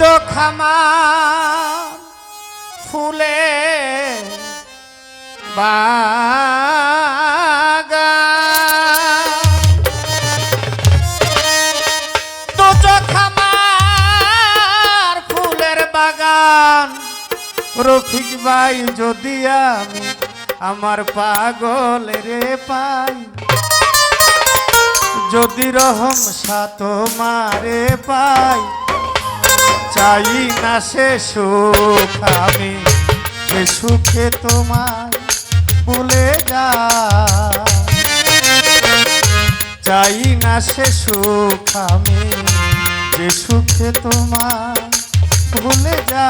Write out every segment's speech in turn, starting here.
খামা ফুলে বাগান। খামার ফুলের বাগান। রফিক ভাই, যদি আমি আমার পাগল রে পাই, যদি রহম সাত মারে পাই চাই না সে সুখ আমি, সে সুখে তোমায় ভুলে যা চাই না সে সুখ আমি যে সুখে তোমায় ভুলে যা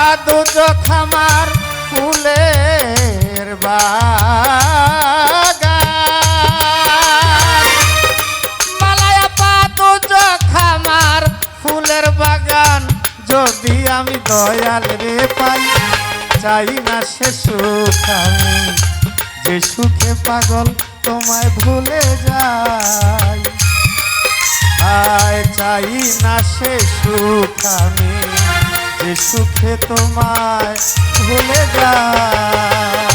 আদু খামার ফুলের বাগান যদি আমি দয়াল রে পাই, চাই না সে সুখ আমি। যে সুখে পাগল তোমায় ভুলে যাই আয় চাই না সে সুখ আমি। যে সুখে তোমায় ভুলে যাই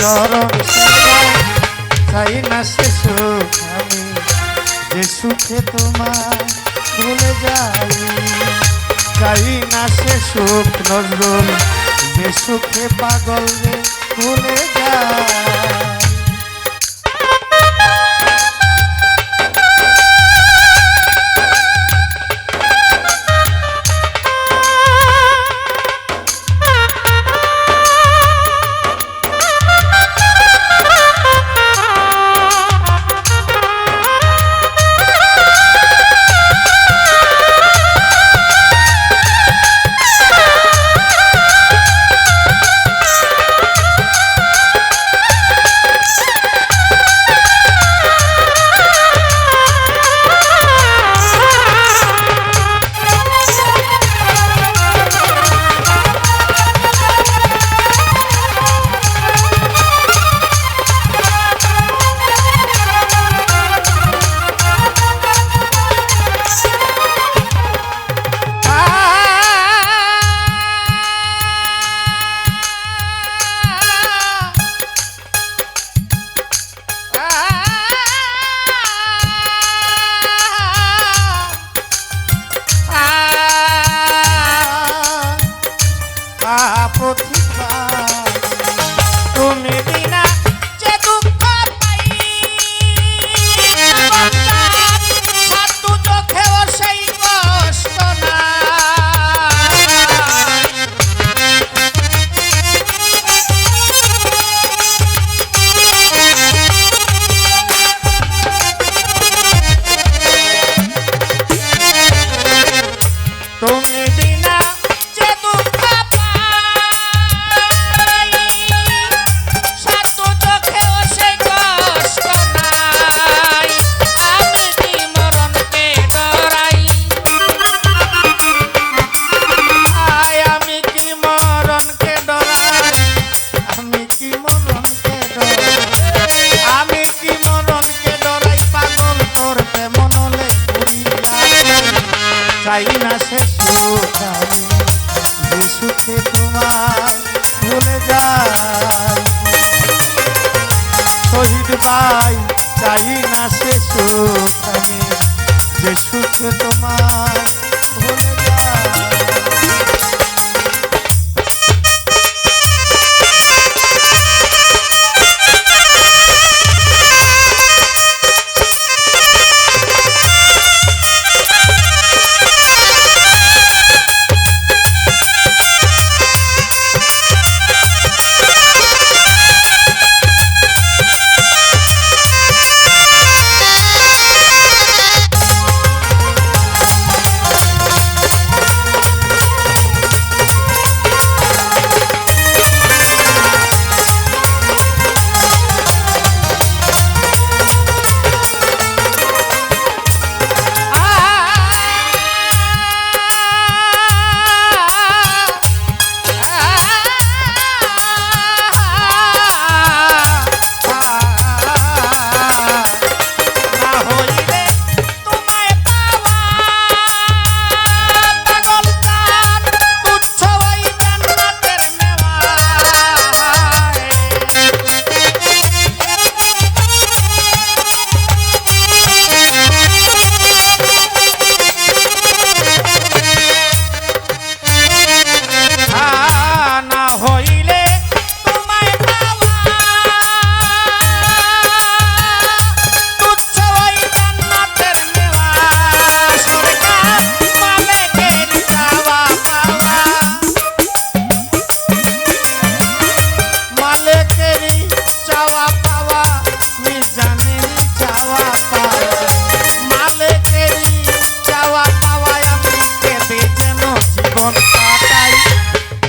চরণ। চাই না সে সুখ আমি, যে সুখে তোমার ভুলে যাই চাই না সে সুখ নজরুল, যে সুখে পাগল ভুলে যায় পাই না সে সুখে তোমার ভুলে যায়। শহীদ পাই চাই না সে সুখ